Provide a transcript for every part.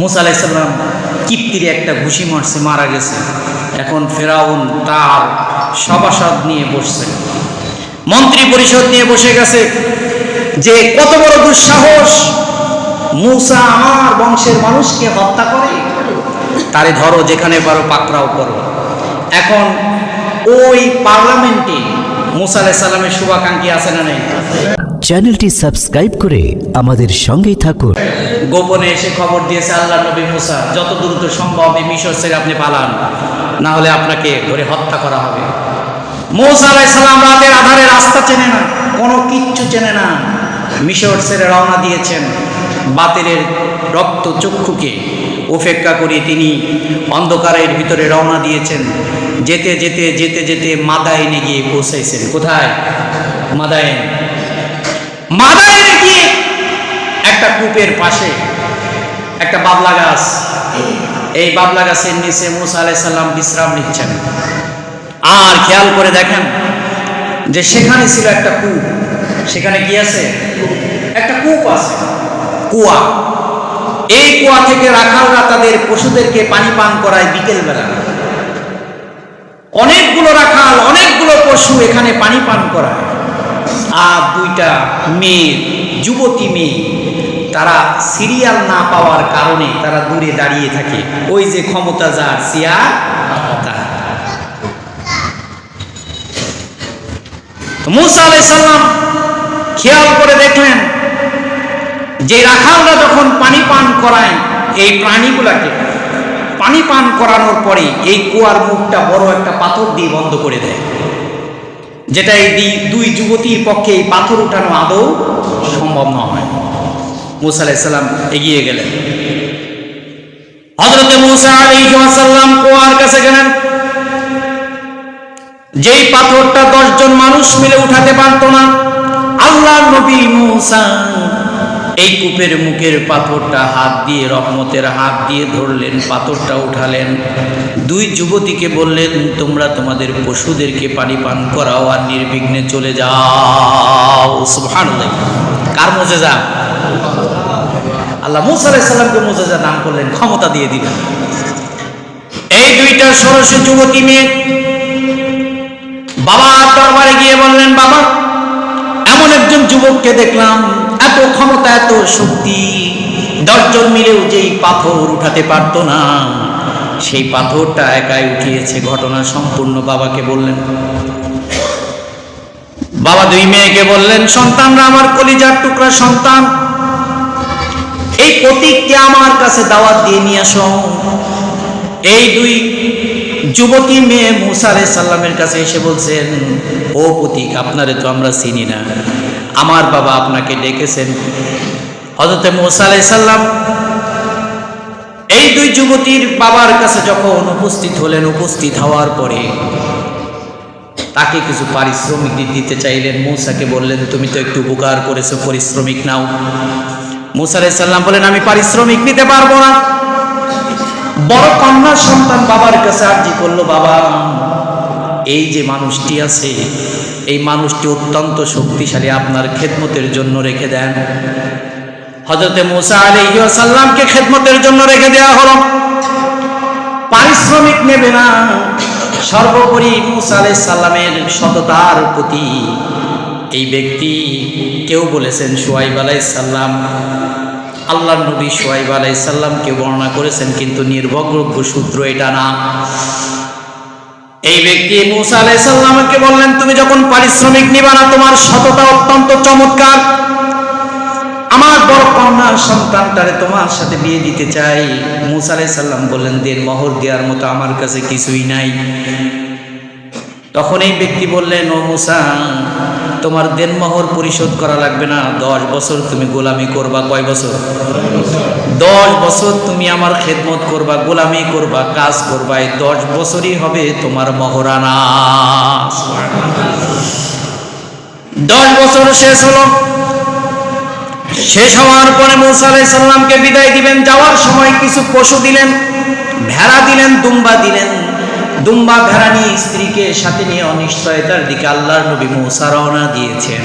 মুসা আলাইসাল্লাম কিপ্তিরে একটা ঘুষি মারছে, মারা গেছে। এখন ফেরাউন তার সভাসদ নিয়ে বসছে। মন্ত্রী পরিষদ নিয়ে বসে গেছে যে কত বড় দুঃসাহস, মুসা আমার বংশের মানুষকে হত্যা করে। তারে ধরো, যেখানে পারো পাকড়াও করো। এখন ওই পার্লামেন্টে মুসা আলাইসাল্লামের শুভাকাঙ্ক্ষী আছে না নেই? চ্যানেলটি সাবস্ক্রাইব করে আমাদের সঙ্গেই থাকুন। গোপনে এসে খবর দিয়েছে আল্লাহ নবী মুসা, যত দ্রুত সম্ভব এই মিশর ছেড়ে আপনি পালান, না হলে আপনাকে ধরে হত্যা করা হবে। মৌসা আলাই সালাম রাতের আধারে রাস্তা চেনে না, কোনো কিচ্ছু চেনে না। মিশর ছেড়ে রওনা দিয়েছেন বাতিলের রক্ত চক্ষুকে। উপেক্ষা করে তিনি অন্ধকারের ভিতরে রওনা দিয়েছেন। যেতে যেতে যেতে যেতে মাদায়নে গিয়ে পৌঁছাইছেন। কোথায়? মাদায়ন মাদায়নে গিয়ে একটা কূপের পাশে একটা বাবলা গাছ। এই বাবলা গাছের নিচে মুসা আলাইসাল্লাম বিশ্রাম নিচ্ছেন। আর খেয়াল করে দেখেন যে সেখানে ছিল একটা কূপ। সেখানে কি আছে? একটা কূপ আছে। কুয়া। এই কুয়া থেকে রাখালরা তাদের পশুদেরকে পানি পান করায় বিকেলবেলা। অনেকগুলো রাখাল, অনেকগুলো পশু এখানে পানি পান করায়। আর দুইটা মেয়ে, যুবতী মেয়ে তারা সিরিয়াল না পাওয়ার কারণে তারা দূরে দাঁড়িয়ে থাকে। ওই যে ক্ষমতা যার। তো মুসা আলাইসাল্লাম খেয়াল করে দেখলেন যে রাখালরা যখন পানি পান করায়, এই প্রাণীগুলাকে পানি পান করানোর পরে এই কুয়ার মুখটা বড় একটা পাথর দিয়ে বন্ধ করে দেয়। যেটা এই দুই যুবতীর পক্ষে এই পাথর উঠানো আদৌ সম্ভব নয় মুসা এগিয়ে গেলেন। হজরতে মুসা আলাইসাল্লাম কুয়ার কাছে গেলেন। যেই পাথরটা দশজন মানুষ মিলে উঠাতে পারত না আল্লাহ নবী মুসা এই কূপের মুখের পাথরটা হাত দিয়ে, রহমতের হাত দিয়ে ধরলেন, পাথরটা উঠালেন। দুই যুবতীকে বললেন, তোমরা তোমাদের পশুদেরকে পানি পান করাও আর নির্বিঘ্নে চলে যাও। সুবহানাল্লাহ। কার মজে আল্লাহ মুসা আলাইসাল্লামকে মোজেজা দান করলেন, ক্ষমতা দিয়ে দিলেন। এই দুইটা ষোড়শ যুবতী মেয়ে বাবা দরবারে গিয়ে বললেন, বাবা, এমন একজন যুবককে দেখলাম, এত ক্ষমতা, এত শক্তি, দশজন মিলেও যেই পাথর উঠাতে পারতো না, সেই পাথরটা একাই উঠিয়েছে, ঘটনা সম্পূর্ণ বাবাকে বললেন। বাবা দুই মেয়েকে বললেন, সন্তানরা আমার কলিজার টুকরা, সন্তান এই প্রতীককে আমার কাছে দাওয়াত দিয়ে নিয়ে আসো। এই দুই যুবতী মেয়ে মুসা আলাইহিস সাল্লামের কাছে এসে বলছেন, ও প্রতীক, আপনারে তো আমরা চিনি না। আমার বাবা আপনাকে ডেকেছেন। হজরতে মুসা আলাইহিস সাল্লাম এই দুই যুবতীর বাবার কাছে যখন উপস্থিত হলেন, উপস্থিত হওয়ার পরে তাকে কিছু পারিশ্রমিক দিতে চাইলেন। মৌসাকে বললেন, তুমি তো একটু উপকার করেছ, পারিশ্রমিক নাও। মুসা আলাইহিস সাল্লাম বলেন, আমি পারিশ্রমিক নিতে পারব না। বড় কন্যা সন্তান বাবার কাছে আর্জি করল, বাবা, এই যে মানুষটি আছে, এই মানুষটি অত্যন্ত শক্তিশালী, আপনার খেদমতের জন্য রেখে দেন। হজরতে মুসা আলাইসাল্লামকে খেদমতের জন্য রেখে দেওয়া হলো। পারিশ্রমিক নেবে না। সর্বোপরি মুসা আলাই সাল্লামের সততার প্রতি এই ব্যক্তি কেউ বলেছেন সোয়াইব আলাই সাল্লাম আল্লাহ নবী সোয়াইব আলাই সাল্লামকে বর্ণনা করেছেন, কিন্তু নির্ভগ্রজ্ঞ সূত্র এটা না। এই ব্যক্তি মুসা আলাই সাল্লামকে বললেন, তুমি যখন পারিশ্রমিক নিবা না, তোমার সততা অত্যন্ত চমৎকার। আমার বড় কন্যা সন্তানটারে তোমার সাথে বিয়ে দিতে চাই। মুসা আলাই সাল্লাম বললেন দেন মহর দেওয়ার মতো আমার কাছে কিছুই নাই। তখন এই ব্যক্তি বললেন, ও মুসা তোমার দেনমোহর পরিশোধ করা লাগবে না। দশ বছর তুমি গোলামি করবা, কয় বছর? দশ বছর তুমি আমার খেদমত করবা, গোলামি করবা, কাজ করবা, এই দশ বছরই হবে তোমার মহরানা। দশ বছর শেষ হলো। শেষ হওয়ার পরে মুসা সাল্লামকে বিদায় দিবেন। যাওয়ার সময় কিছু পশু দিলেন, ভেড়া দিলেন, দুম্বা দিলেন দুম্বা নিয়ে স্ত্রীকে সাথে নিয়ে অনিশ্চয়তার দিকে আল্লাহর নবী মুসা রওনা দিয়েছেন।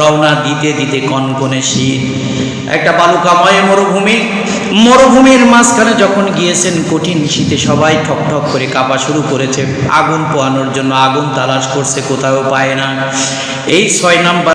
রওনা দিতে দিতে কনকনে শীত একটা বালুকাময় মরুভূমি, মরুভূমির মাঝখানে যখন গিয়েছেন কঠিন শীতে সবাই ঠক ঠক করে কাঁপা শুরু করেছে। আগুন পোয়ানোর জন্য আগুন তালাশ করছে, কোথাও পায় না। এই ছয় নাম্বার